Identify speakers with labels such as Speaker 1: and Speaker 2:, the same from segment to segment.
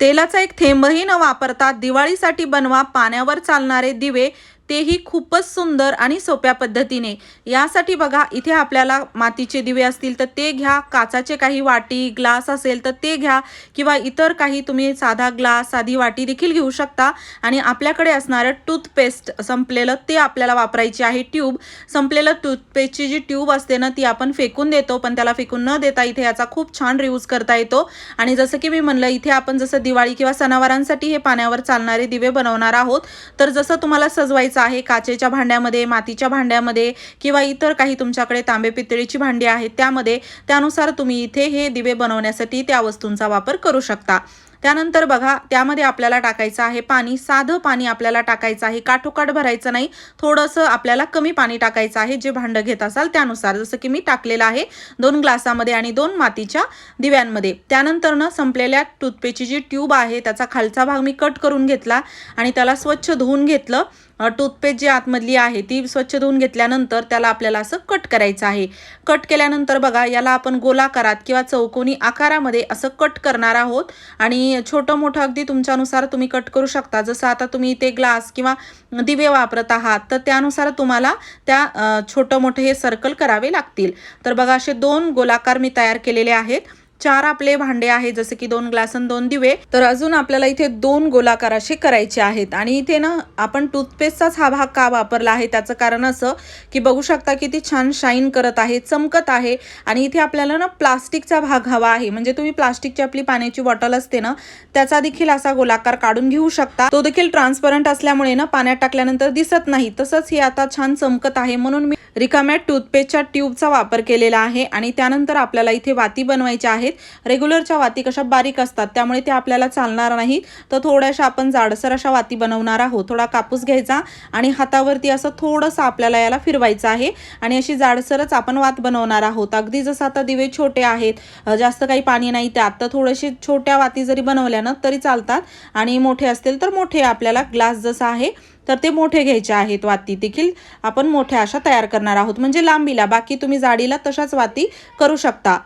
Speaker 1: तेलाचा एक थेंबही न वापरता दिवाळीसाठी बनवा पाण्यावर चालणारे दिवे तेही खूपच सुंदर आणि सोप्या पद्धतीने. यासाठी बघा इथे आपल्याला मातीचे दिवे असतील तर ते घ्या काचाचे काही वाटी ग्लास असेल तर ते घ्या किंवा इतर काही तुम्ही साधा ग्लास साधी वाटी देखील घेऊ शकता. आणि आपल्याकडे असणारं टूथपेस्ट संपलेलं ते आपल्याला वापरायची आहे ट्यूब. संपलेलं टूथपेस्टची जी ट्यूब असते ना ती आपण फेकून देतो पण त्याला फेकून न देता इथे याचा खूप छान रियूज करता येतो. आणि जसं की मी म्हणलं इथे आपण जसं दिवाळी किंवा सणावारांसाठी हे पाण्यावर चालणारे दिवे बनवणार आहोत. तर जसं तुम्हाला सजवायचं आहे? काचेच्या भांड्यामध्ये मातीच्या भांड्यामध्ये किंवा इतर काही तुमच्याकडे तांबे पितळीची भांडी आहेत त्यामध्ये त्यानुसार तुम्ही इथे हे दिवे बनवण्यासाठी त्या वस्तूंचा वापर करू शकता. त्यानंतर बघा त्यामध्ये आपल्याला टाकायचं आहे पाणी. साधं पाणी आपल्याला टाकायचं आहे. काठोकाठ भरायचं नाही. थोडंसं आपल्याला कमी पाणी टाकायचं आहे. जे भांडं घेत असाल त्यानुसार. जसं की मी टाकलेलं आहे दोन ग्लासामध्ये आणि दोन मातीच्या दिव्यांमध्ये. त्यानंतर न संपलेल्या टूथपेची जी ट्यूब आहे त्याचा खालचा भाग मी कट करून घेतला आणि त्याला स्वच्छ धुवून घेतलं. टूथपेस्ट जी आतमधली आहे ती स्वच्छ धुवून घेतल्यानंतर त्याला आपल्याला असं कट करायचं आहे. कट केल्यानंतर बघा याला आपण गोलाकारात किंवा चौकोनी आकारामध्ये असं कट करणार आहोत. आणि छोटं मोठं अगदी तुमच्यानुसार तुम्ही कट करू शकता. जसं आता तुम्ही ते ग्लास किंवा दिवे वापरत आहात तर त्यानुसार तुम्हाला त्या छोटं मोठं हे सर्कल करावे लागतील. तर बघा असे दोन गोलाकार मी तयार केलेले आहेत. चार आपले भांडे आहे जसे की दोन ग्लास आणि दोन दिवे. तर अजून आपल्याला इथे दोन गोलाकार असे करायचे आहेत. आणि इथे ना आपण टूथपेस्टचाच हा भाग का वापरला आहे? त्याचं कारण असं की बघू शकता की ती छान शाईन करत आहे चमकत आहे. आणि इथे आपल्याला ना प्लास्टिकचा भाग हवा आहे. म्हणजे तुम्ही प्लास्टिकची आपली पाण्याची बॉटल असते ना त्याचा देखील असा गोलाकार काढून घेऊ शकता. तो देखील ट्रान्सपरंट असल्यामुळे ना पाण्यात टाकल्यानंतर दिसत नाही. तसंच हे आता छान चमकत आहे. म्हणून मी रिकाम्या टूथपेस्टच्या ट्यूबचा वापर केलेला आहे आणि त्यानंतर आपल्याला इथे वाती बनवायच्या आहेत. रेग्युलरच्या वाती कशा बारीक असतात त्यामुळे त्या आपल्याला चालणार नाहीत. तर थोड्याशा आपण जाडसर अशा वाती बनवणार आहोत. थोडा कापूस घ्यायचा आणि हातावरती असं थोडंसं आपल्याला याला फिरवायचं आहे. आणि अशी जाडसरच आपण वात बनवणार आहोत. अगदी जसं आता दिवे छोटे आहेत जास्त काही पाणी नाही त्यात. तर थोडेसे छोट्या वाती जरी बनवल्या ना तरी चालतात. आणि मोठे असतील तर मोठे आपल्याला ग्लास जसा आहे तर ते मोठे घ्यायचे आहेत वाती देखील. आपण मोठ्या अशा तयार करणार आहोत. म्हणजे लांबीला बाकी तुम्ही जाडीला तशाच वाती करू शकता.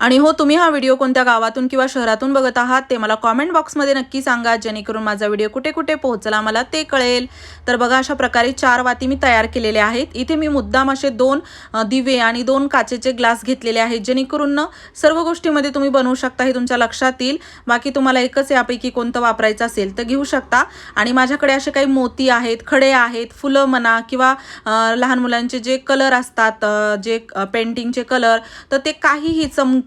Speaker 1: आणि हो तुम्ही हा व्हिडिओ कोणत्या गावातून किंवा शहरातून बघत आहात ते मला कॉमेंट बॉक्समध्ये नक्की सांगा जेणेकरून माझा व्हिडिओ कुठे कुठे पोहोचला मला ते कळेल. तर बघा अशा प्रकारे चार वाती मी तयार केलेल्या आहेत. इथे मी मुद्दाम असे दोन दिवे आणि दोन काचेचे ग्लास घेतलेले आहेत जेणेकरून सर्व गोष्टीमध्ये तुम्ही बनवू शकता हे तुमच्या लक्षात येईल. बाकी तुम्हाला एकच यापैकी कोणतं वापरायचं असेल तर घेऊ शकता. आणि माझ्याकडे असे काही मोती आहेत खडे आहेत फुलं म्हणा किंवा लहान मुलांचे जे कलर असतात जे पेंटिंगचे कलर तर ते काहीही चमक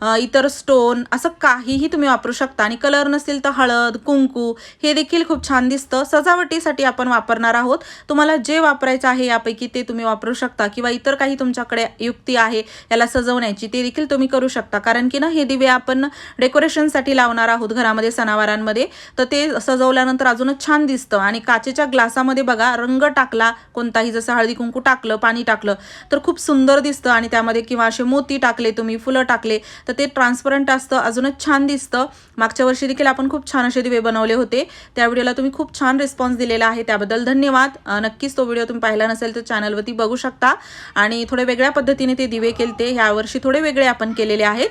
Speaker 1: अ, इतर स्टोन असं काहीही तुम्ही वापरू शकता. आणि कलर नसेल तर हळद कुंकू हे देखील खूप छान दिसतं. सजावटीसाठी आपण वापरणार आहोत. तुम्हाला जे वापरायचं आहे यापैकी ते तुम्ही वापरू शकता किंवा इतर काही तुमच्याकडे युक्ती आहे याला सजवण्याची ते देखील तुम्ही करू शकता. कारण की ना हे दिवे आपण डेकोरेशनसाठी लावणार आहोत घरामध्ये सणावारांमध्ये. तर ते सजवल्यानंतर अजूनच छान दिसतं. आणि काचेच्या ग्लासामध्ये बघा रंग टाकला कोणताही जसं हळदी कुंकू टाकलं पाणी टाकलं तर खूप सुंदर दिसतं. आणि त्यामध्ये किंवा असे मोती टाकले तुम्ही फुलं टाकले तर ते ट्रान्सपरंट असतं अजूनच छान दिसतं. मागच्या वर्षी देखील आपण खूप छान असे दिवे बनवले होते. त्या व्हिडिओला तुम्ही खूप छान रिस्पॉन्स दिलेला आहे. त्याबद्दल धन्यवाद. नक्कीच तो व्हिडिओ तुम्ही पाहिला नसेल तर चॅनलवरती बघू शकता. आणि थोड्या वेगळ्या पद्धतीने ते दिवे केले ते ह्यावर्षी थोडे वेगळे आपण केलेले आहेत.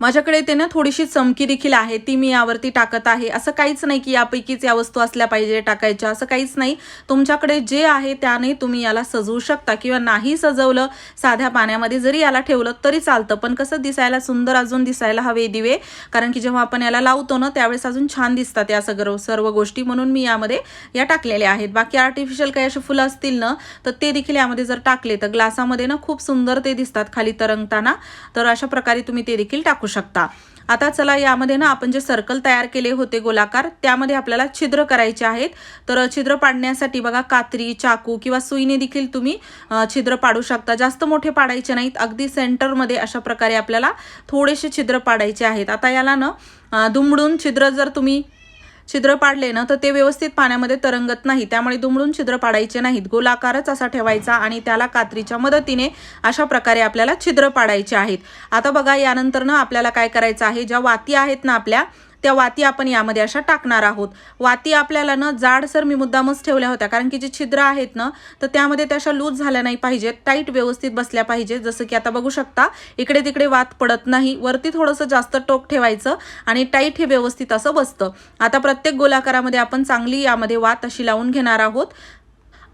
Speaker 1: माझ्याकडे ते ना थोडीशी चमकी देखील आहे ती मी यावरती टाकत आहे. असं काहीच नाही की यापैकीच या वस्तू असल्या पाहिजे टाकायच्या असं काहीच नाही. तुमच्याकडे जे आहे त्याने तुम्ही याला सजवू शकता किंवा नाही सजवलं साध्या पाण्यामध्ये जरी याला ठेवलं तरी चालतं. पण कसं दिसायला सुंदर अजून दिसायला हवे दिवे. कारण की जेव्हा आपण याला लावतो ना त्यावेळेस अजून छान दिसतात या सगळं सर्व गोष्टी. म्हणून मी यामध्ये या टाकलेल्या आहेत. बाकी आर्टिफिशियल काही असे फुलं असतील ना तर ते देखील यामध्ये जर टाकले तर ग्लासामध्ये ना खूप सुंदर ते दिसतात खाली तरंगताना. तर अशा प्रकारे तुम्ही ते देखील टाकू शकता. आता चला यामध्ये ना आपण जे सर्कल तयार केले होते गोलाकार त्यामध्ये आपल्याला छिद्र करायचे आहेत. तर छिद्र पाडण्यासाठी बघा कात्री चाकू किंवा सुईने देखील तुम्ही छिद्र पाडू शकता. जास्त मोठे पाडायचे नाहीत. अगदी सेंटरमध्ये अशा प्रकारे आपल्याला थोडेसे छिद्र पाडायचे आहेत. आता याला ना दुमडून छिद्र जर तुम्ही छिद्र पाडले ना तर ते व्यवस्थित पाण्यामध्ये तरंगत नाही. त्यामुळे दुमडून छिद्र पाडायचे नाहीत. गोलाकारच असा ठेवायचा आणि त्याला कात्रीच्या मदतीने अशा प्रकारे आपल्याला छिद्र पाडायचे आहेत. आता बघा यानंतर ना आपल्याला काय करायचं आहे? ज्या वाती आहेत ना आपल्या त्या वाती आपण यामध्ये अशा टाकणार आहोत. वाती आपल्याला ना जाडसर मी मुद्दामच ठेवल्या होत्या. कारण की जे छिद्र आहेत ना तर त्यामध्ये त्या अशा लूज झाल्या नाही पाहिजेत. टाईट व्यवस्थित बसल्या पाहिजेत. जसं की आता बघू शकता इकडे तिकडे वात पडत नाही. वरती थोडंसं जास्त टोक ठेवायचं आणि टाईट हे व्यवस्थित असं बसतं. आता प्रत्येक गोलाकारामध्ये आपण चांगली यामध्ये वात अशी लावून घेणार आहोत.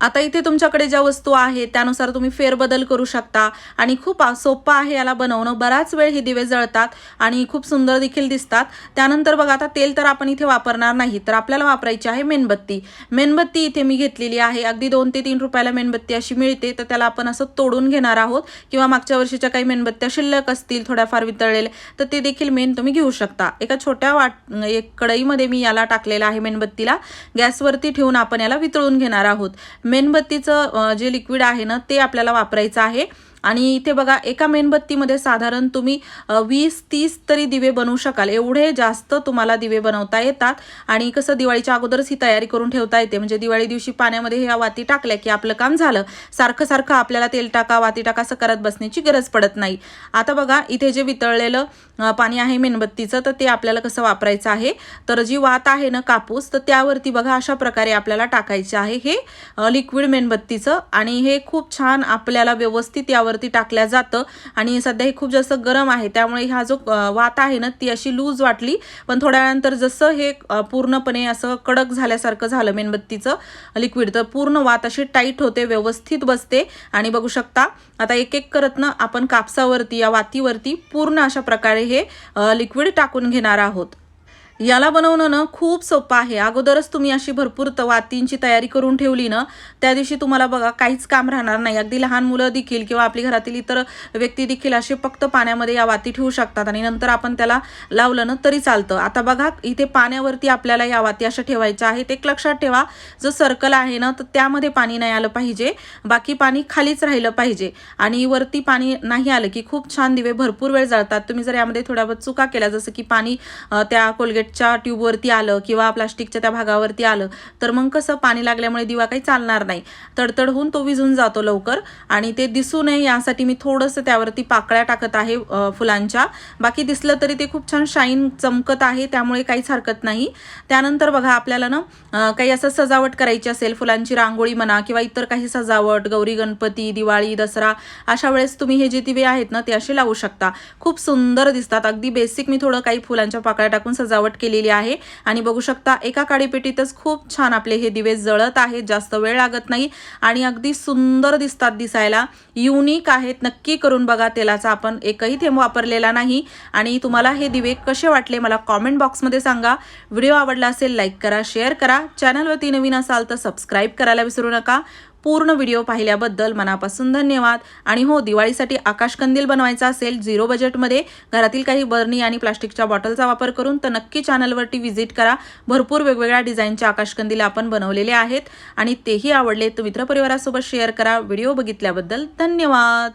Speaker 1: आता इथे तुमच्याकडे ज्या वस्तू आहेत त्यानुसार तुम्ही फेरबदल करू शकता. आणि खूप सोपं आहे याला बनवणं. बराच वेळ हे दिवे जळतात आणि खूप सुंदर देखील दिसतात. त्यानंतर बघा आता तेल तर आपण इथे वापरणार नाही तर आपल्याला वापरायची आहे मेणबत्ती. मेणबत्ती इथे मी घेतलेली आहे. अगदी दोन ते तीन रुपयाला मेणबत्ती अशी मिळते. तर त्याला आपण असं तोडून घेणार आहोत. किंवा मागच्या वर्षीच्या काही मेणबत्त्या शिल्लक असतील थोड्याफार वितळलेल्या तर ते देखील मेण तुम्ही घेऊ शकता. एका छोट्या वाट एक कढईमध्ये मी याला टाकलेलं आहे मेणबत्तीला. गॅसवरती ठेवून आपण याला वितळून घेणार आहोत. मेणबत्तीचं जे लिक्विड आहे ना ते आपल्याला वापरायचं आहे. आणि इथे बघा एका मेणबत्तीमध्ये साधारण तुम्ही वीस तीस तरी दिवे बनवू शकाल. एवढे जास्त तुम्हाला दिवे बनवता येतात. आणि कसं दिवाळीच्या अगोदरच ही तयारी करून ठेवता येते. म्हणजे दिवाळी दिवशी पाण्यामध्ये ह्या वाती टाकल्या की आपलं काम झालं. सारखं सारखं आपल्याला तेल टाका वाती टाका असं करत बसण्याची गरज पडत नाही. आता बघा इथे जे वितळलेलं पाणी आहे मेणबत्तीचं तर ते आपल्याला कसं वापरायचं आहे? तर जी वात आहे ना कापूस तर त्यावरती बघा अशा प्रकारे आपल्याला टाकायचे आहे हे लिक्विड मेणबत्तीचं आणि हे खूप छान आपल्याला व्यवस्थित यावरती टाकल्या जातं आणि सध्या हे खूप जास्त गरम आहे. त्यामुळे हा जो वात आहे ना ती अशी लूज वाटली. पण थोड्या वेळानंतर जसं हे पूर्णपणे असं कडक झाल्यासारखं झालं मेणबत्तीचं लिक्विड तर पूर्ण वात अशी टाईट होते व्यवस्थित बसते. आणि बघू शकता आता एक एक करत ना आपण कापसावरती या वातीवरती पूर्ण अशा प्रकारे हे लिक्विड टाकून घेणार आहोत. याला बनवणं ना खूप सोपं आहे. अगोदरच तुम्ही अशी भरपूर त वातींची तयारी करून ठेवली ना त्या दिवशी तुम्हाला बघा काहीच काम राहणार नाही. अगदी लहान मुलं देखील किंवा आपली घरातील इतर व्यक्ती देखील असे फक्त पाण्यामध्ये या वाती ठेवू शकतात आणि नंतर आपण त्याला लावलं ना तरी चालतं. आता बघा इथे पाण्यावरती आपल्याला या वाती अशा ठेवायच्या आहेत. एक लक्षात ठेवा जो सर्कल आहे ना तर त्यामध्ये पाणी नाही आलं पाहिजे. बाकी पाणी खालीच राहिलं पाहिजे. आणि वरती पाणी नाही आलं की खूप छान दिवे भरपूर वेळ जळतात. तुम्ही जर यामध्ये थोड्या चुका केल्या जसं की पाणी त्या कोलगेट लाईटच्या ट्यूबवरती आलं किंवा प्लास्टिकच्या त्या भागावरती आलं तर मग कसं पाणी लागल्यामुळे दिवा काही चालणार नाही. तडतड होऊन तो विझून जातो लवकर आणि ते दिसू नये यासाठी मी थोडंसं त्यावरती पाकळ्या टाकत आहे फुलांच्या. बाकी दिसलं तरी ते खूप छान शाईन चमकत आहे त्यामुळे काहीच हरकत नाही. त्यानंतर बघा आपल्याला ना काही असं सजावट करायची असेल फुलांची रांगोळी म्हणा किंवा इतर काही सजावट गौरी गणपती दिवाळी दसरा अशा वेळेस तुम्ही हे जे दिवे आहेत ना ते असे लावू शकता. खूप सुंदर दिसतात. अगदी बेसिक मी थोडं काही फुलांच्या पाकळ्या टाकून सजावट केलेली आहे. आणि बघू शकता एका काडीपेटीतच खूप छान आपले हे दिवे जळत आहेत. जास्त वेळ लागत नाही. आणि अगदी सुंदर दिसतात दिसायला. युनिक आहेत. नक्की करून बघा. तेलाचा आपण एकही थेंब वापरलेला नाही. आणि तुम्हाला हे दिवे कसे वाटले मला कॉमेंट बॉक्समध्ये सांगा. व्हिडिओ आवडला असेल लाईक करा शेअर करा. चॅनलवरती नवीन असाल तर सबस्क्राईब करायला विसरू नका. पूर्ण व्हिडिओ पाहिल्याबद्दल मनापासून धन्यवाद. आणि हो दिवाळीसाठी आकाशकंदील बनवायचा असेल झिरो बजेटमध्ये घरातील काही बर्नी आणि प्लास्टिकच्या बॉटलचा वापर करून तर नक्की चॅनलवरती व्हिजिट करा. भरपूर वेगवेगळ्या डिझाईनचे आकाशकंदील आपण बनवलेले आहेत. आणि तेही आवडले तर मित्रपरिवारासोबत शेअर करा. व्हिडिओ बघितल्याबद्दल धन्यवाद.